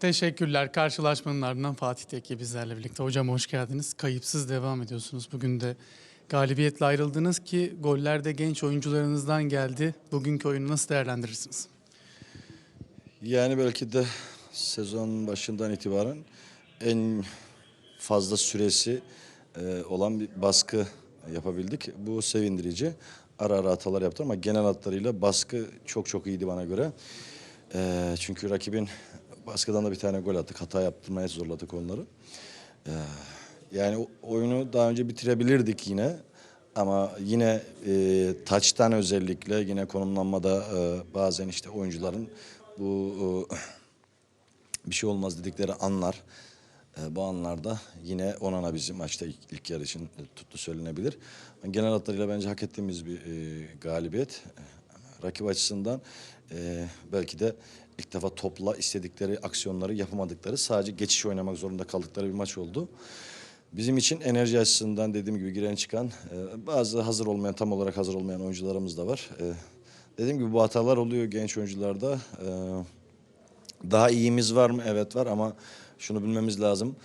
Teşekkürler. Karşılaşmanın ardından Fatih Tekke bizlerle birlikte. Hocam hoş geldiniz. Kayıpsız devam ediyorsunuz. Bugün de galibiyetle ayrıldınız ki goller de genç oyuncularınızdan geldi. Bugünkü oyunu nasıl değerlendirirsiniz? Yani belki de sezon başından itibaren en fazla süresi e, olan bir baskı yapabildik. Bu sevindirici. Ara ara hatalar yaptı ama genel hatlarıyla baskı çok çok iyiydi bana göre. E, çünkü rakibin baskıdan da bir tane gol attık. Hata yaptırmaya zorladık onları. E, yani oyunu daha önce bitirebilirdik yine. Ama yine e, taçtan özellikle yine konumlanmada e, bazen işte oyuncuların bu e, bir şey olmaz dedikleri anlar. E, bu anlarda yine Onana bizim maçta ilk, ilk yarı için tuttu söylenebilir. Genel hatlarıyla bence hak ettiğimiz bir e, galibiyet. Rakip açısından e, belki de ilk defa topla istedikleri aksiyonları yapamadıkları sadece geçiş oynamak zorunda kaldıkları bir maç oldu. Bizim için enerji açısından dediğim gibi giren çıkan e, bazı hazır olmayan tam olarak hazır olmayan oyuncularımız da var. E, dediğim gibi bu hatalar oluyor genç oyuncularda. E, daha iyimiz var mı? Evet var ama şunu bilmemiz lazım.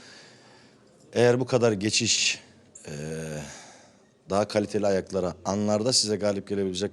Eğer bu kadar geçiş e, daha kaliteli ayaklara anlarda size galip gelebilecek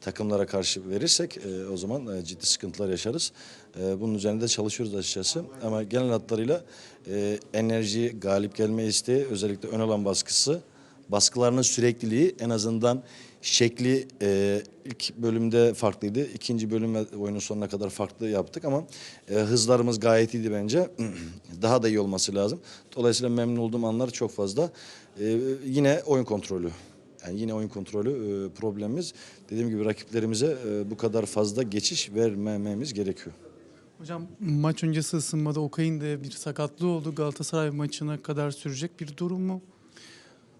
takımlara karşı verirsek e, o zaman e, ciddi sıkıntılar yaşarız. E, bunun üzerinde çalışıyoruz açıkçası. Ama genel hatlarıyla e, enerji, galip gelme isteği, özellikle ön alan baskısı, baskılarının sürekliliği en azından şekli e, ilk bölümde farklıydı. İkinci bölüm oyunun sonuna kadar farklı yaptık ama e, hızlarımız gayet iyiydi bence. Daha da iyi olması lazım. Dolayısıyla memnun olduğum anlar çok fazla. E, yine oyun kontrolü. Yani yine oyun kontrolü e, problemimiz. Dediğim gibi rakiplerimize e, bu kadar fazla geçiş vermememiz gerekiyor. Hocam maç öncesi ısınmada Okay'ın da bir sakatlığı oldu. Galatasaray maçına kadar sürecek bir durum mu?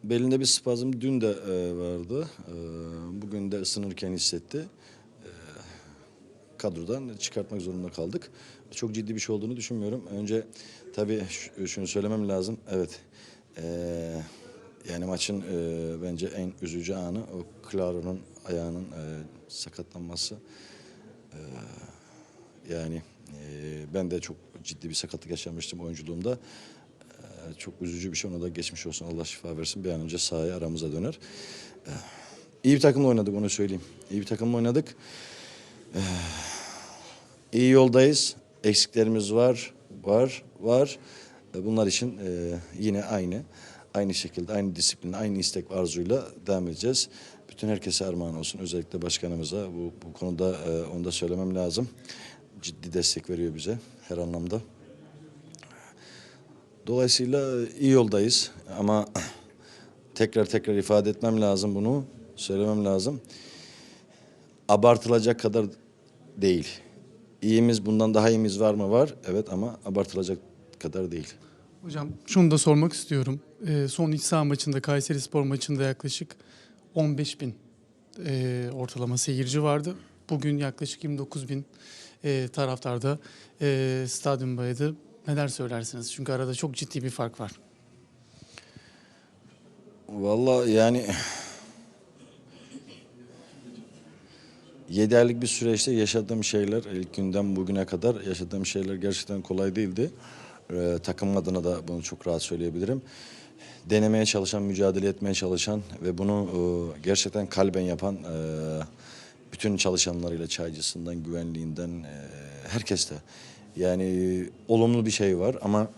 Belinde bir spazm dün de e, vardı. E, bugün de ısınırken hissetti. E, kadrodan çıkartmak zorunda kaldık. Çok ciddi bir şey olduğunu düşünmüyorum. Önce tabii şunu söylemem lazım. Evet. E, yani maçın e, bence en üzücü anı o Claro'nun ayağının e, sakatlanması. E, yani e, ben de çok ciddi bir sakatlık yaşamıştım oyunculuğumda. Ee, Çok üzücü bir şey ona da geçmiş olsun Allah şifa versin bir an önce sahaya aramıza döner. Ee, İyi bir takımla oynadık onu söyleyeyim. İyi bir takımla oynadık. Ee, İyi yoldayız. Eksiklerimiz var, var, var. Ee, Bunlar için e, yine aynı, aynı şekilde, aynı disiplin, aynı istek ve arzuyla devam edeceğiz. Bütün herkese armağan olsun. Özellikle başkanımıza bu, bu konuda e, onu da söylemem lazım. Ciddi destek veriyor bize her anlamda. Dolayısıyla iyi yoldayız ama tekrar tekrar ifade etmem lazım bunu, söylemem lazım. Abartılacak kadar değil. İyimiz bundan daha iyimiz var mı? Var. Evet ama abartılacak kadar değil. Hocam şunu da sormak istiyorum. Ee, son iç saha maçında Kayseri Spor maçında yaklaşık 15 bin e, ortalama seyirci vardı. Bugün yaklaşık 29 bin e, taraftarda e, stadyumdaydı. Neler söylersiniz? Çünkü arada çok ciddi bir fark var. Vallahi yani 7 aylık bir süreçte yaşadığım şeyler ilk günden bugüne kadar yaşadığım şeyler gerçekten kolay değildi. Ee, takım adına da bunu çok rahat söyleyebilirim. Denemeye çalışan, mücadele etmeye çalışan ve bunu e, gerçekten kalben yapan e, bütün çalışanlarıyla çaycısından, güvenliğinden e, herkes de. Yani e, olumlu bir şey var ama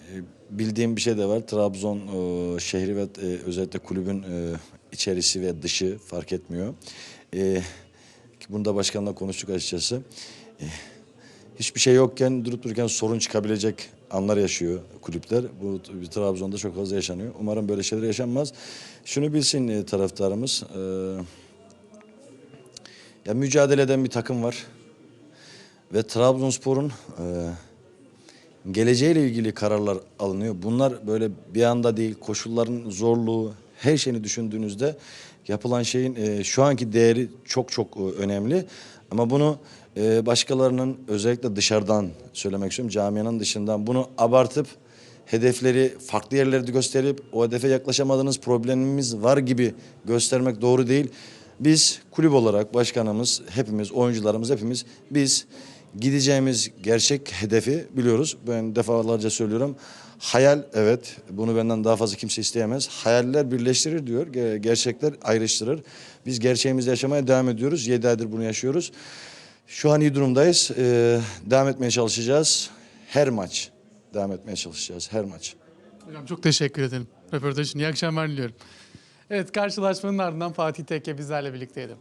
e, bildiğim bir şey de var. Trabzon e, şehri ve e, özellikle kulübün e, içerisi ve dışı fark etmiyor. E, bunu da başkanla konuştuk açıkçası. E, hiçbir şey yokken durup dururken sorun çıkabilecek anlar yaşıyor kulüpler. Bu Trabzon'da çok fazla yaşanıyor. Umarım böyle şeyler yaşanmaz. Şunu bilsin e, taraftarımız. E, ya mücadele eden bir takım var. Ve Trabzonspor'un e, geleceğiyle ilgili kararlar alınıyor. Bunlar böyle bir anda değil, koşulların zorluğu, her şeyini düşündüğünüzde yapılan şeyin e, şu anki değeri çok çok e, önemli. Ama bunu e, başkalarının özellikle dışarıdan söylemek istiyorum, camianın dışından bunu abartıp hedefleri farklı yerlerde gösterip o hedefe yaklaşamadığınız problemimiz var gibi göstermek doğru değil. Biz kulüp olarak başkanımız, hepimiz, oyuncularımız hepimiz biz gideceğimiz gerçek hedefi biliyoruz. Ben defalarca söylüyorum. Hayal evet bunu benden daha fazla kimse isteyemez. Hayaller birleştirir diyor. ge- Gerçekler ayrıştırır. Biz gerçeğimizde yaşamaya devam ediyoruz. 7 aydır bunu yaşıyoruz. Şu an iyi durumdayız. Ee, devam etmeye çalışacağız. Her maç devam etmeye çalışacağız. Her maç. Hocam çok teşekkür ederim. Röportaj için iyi akşamlar diliyorum. Evet karşılaşmanın ardından Fatih Tekke bizlerle birlikteydi.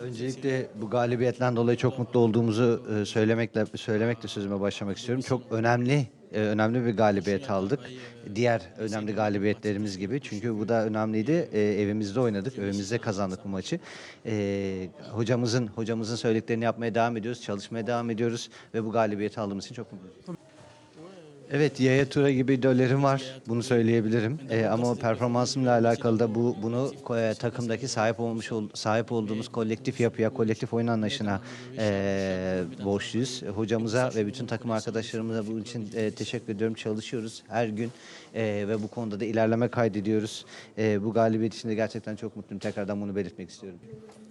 Öncelikle bu galibiyetten dolayı çok mutlu olduğumuzu e, söylemekle söylemekle sözüme başlamak istiyorum. Çok önemli önemli bir galibiyet aldık. Diğer önemli galibiyetlerimiz gibi. Çünkü bu da önemliydi. E, evimizde oynadık. Evimizde kazandık bu maçı. E, hocamızın hocamızın söylediklerini yapmaya devam ediyoruz. Çalışmaya devam ediyoruz ve bu galibiyeti aldığımız için çok mutluyuz. Evet, Yaya Tura gibi idollerim var. Bunu söyleyebilirim. Ee, ama performansımla alakalı da bu bunu e, takımdaki sahip olmuş ol- sahip olduğumuz kolektif yapıya, kolektif oyun anlayışına e, borçluyuz. Hocamıza ve bütün takım arkadaşlarımıza bunun için e, teşekkür ediyorum. Çalışıyoruz her gün e, ve bu konuda da ilerleme kaydediyoruz. E, bu galibiyet için de gerçekten çok mutluyum. Tekrardan bunu belirtmek istiyorum.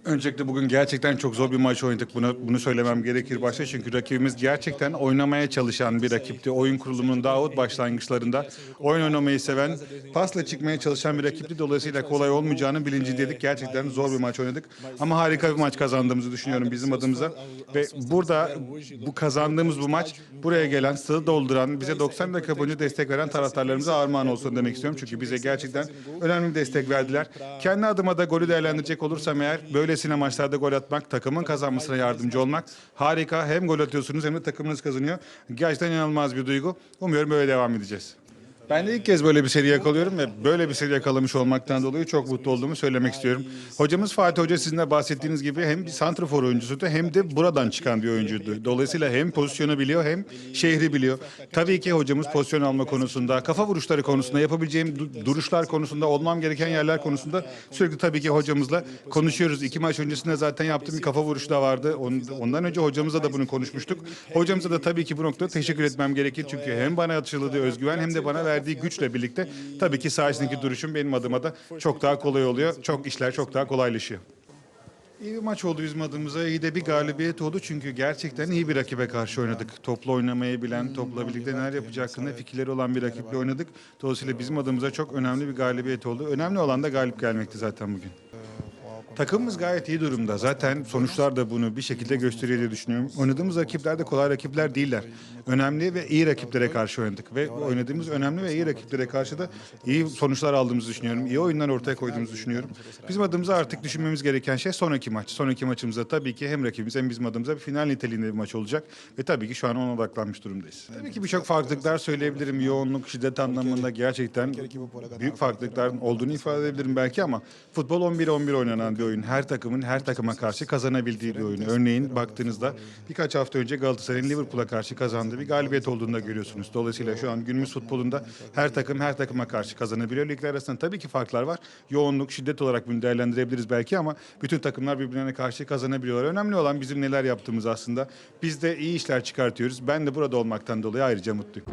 Öncelikle bugün gerçekten çok zor bir maç oynadık. Bunu, bunu söylemem gerekir başta. Çünkü rakibimiz gerçekten oynamaya çalışan bir rakipti. Oyun kurulumunun daha başlangıçlarında oyun oynamayı seven, pasla çıkmaya çalışan bir rakipti. Dolayısıyla kolay olmayacağını bilincindeydik. Gerçekten zor bir maç oynadık. Ama harika bir maç kazandığımızı düşünüyorum bizim adımıza. Ve burada bu kazandığımız bu maç buraya gelen, stadı dolduran, bize 90 dakika boyunca destek veren taraftarlarımıza armağan olsun demek istiyorum. Çünkü bize gerçekten önemli bir destek verdiler. Kendi adıma da golü değerlendirecek olursam eğer böylesine maçlarda gol atmak, takımın kazanmasına yardımcı olmak harika. Hem gol atıyorsunuz hem de takımınız kazanıyor. Gerçekten inanılmaz bir duygu. Umuyorum böyle devam edeceğiz. Ben de ilk kez böyle bir seri yakalıyorum ve böyle bir seri yakalamış olmaktan dolayı çok mutlu olduğumu söylemek istiyorum. Hocamız Fatih Hoca sizin de bahsettiğiniz gibi hem bir santrafor oyuncusuydu hem de buradan çıkan bir oyuncuydu. Dolayısıyla hem pozisyonu biliyor hem şehri biliyor. Tabii ki hocamız pozisyon alma konusunda, kafa vuruşları konusunda, yapabileceğim du- duruşlar konusunda, olmam gereken yerler konusunda sürekli tabii ki hocamızla konuşuyoruz. İki maç öncesinde zaten yaptığım bir kafa vuruşu da vardı. On- Ondan önce hocamızla da bunu konuşmuştuk. Hocamıza da tabii ki bu noktada teşekkür etmem gerekir. Çünkü hem bana aşıladığı özgüven hem de bana verdiği güçle birlikte tabii ki saha içindeki duruşum benim adıma da çok daha kolay oluyor. Çok işler çok daha kolaylaşıyor. İyi bir maç oldu bizim adımıza. İyi de bir galibiyet oldu çünkü gerçekten iyi bir rakibe karşı oynadık. Topla oynamayı bilen, topla birlikte neler yapacağı hakkında fikirleri olan bir rakiple oynadık. Dolayısıyla bizim adımıza çok önemli bir galibiyet oldu. Önemli olan da galip gelmekti zaten bugün. Takımımız gayet iyi durumda. Zaten sonuçlar da bunu bir şekilde gösteriyor diye düşünüyorum. Oynadığımız rakipler de kolay rakipler değiller. Önemli ve iyi rakiplere karşı oynadık. Ve oynadığımız önemli ve iyi rakiplere karşı da iyi sonuçlar aldığımızı düşünüyorum. İyi oyunlar ortaya koyduğumuzu düşünüyorum. Bizim adımıza artık düşünmemiz gereken şey sonraki maç. Sonraki maçımızda tabii ki hem rakibimiz hem bizim adımıza bir final niteliğinde bir maç olacak. Ve tabii ki şu an ona odaklanmış durumdayız. Tabii ki birçok farklılıklar söyleyebilirim. Yoğunluk, şiddet anlamında gerçekten büyük farklılıkların olduğunu ifade edebilirim belki ama futbol 11-11 oynanan bir oyun. Her takımın her takıma karşı kazanabildiği bir oyun. Örneğin baktığınızda birkaç hafta önce Galatasaray'ın Liverpool'a karşı kazandığı bir galibiyet olduğunu da görüyorsunuz. Dolayısıyla şu an günümüz futbolunda her takım her takıma karşı kazanabiliyor. Ligler arasında tabii ki farklar var. Yoğunluk, şiddet olarak bunu değerlendirebiliriz belki ama bütün takımlar birbirlerine karşı kazanabiliyorlar. Önemli olan bizim neler yaptığımız aslında. Biz de iyi işler çıkartıyoruz. Ben de burada olmaktan dolayı ayrıca mutluyum.